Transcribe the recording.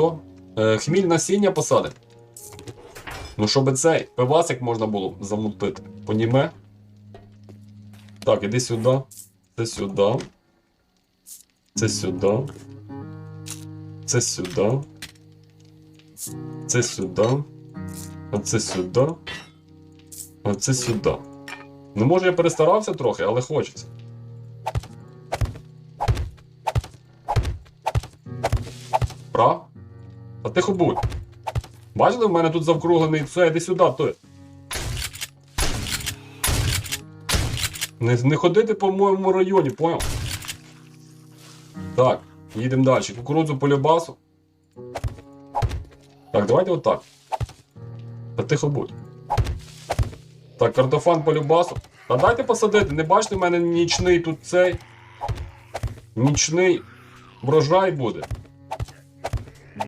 Що? Е, хміль насіння посадимо. Ну, щоб цей пивасик можна було замутити. Поніме? Так, іди сюди. Це сюди. Це сюди. Це сюди. Це сюди. Оце сюди. Оце сюди. Ну, може, я перестарався трохи, але хочеться. Прав? А тихо будь. Бачили, в мене тут завкруглений все, іди сюди, той. Не, не ходити по моєму районі, поняв? Так, їдемо далі. Кукурудзу по любасу. Так, давайте отак. Та тихо будь. Так, картофан по любасу. Та дайте посадити, не бачите, в мене нічний тут цей. Нічний врожай буде.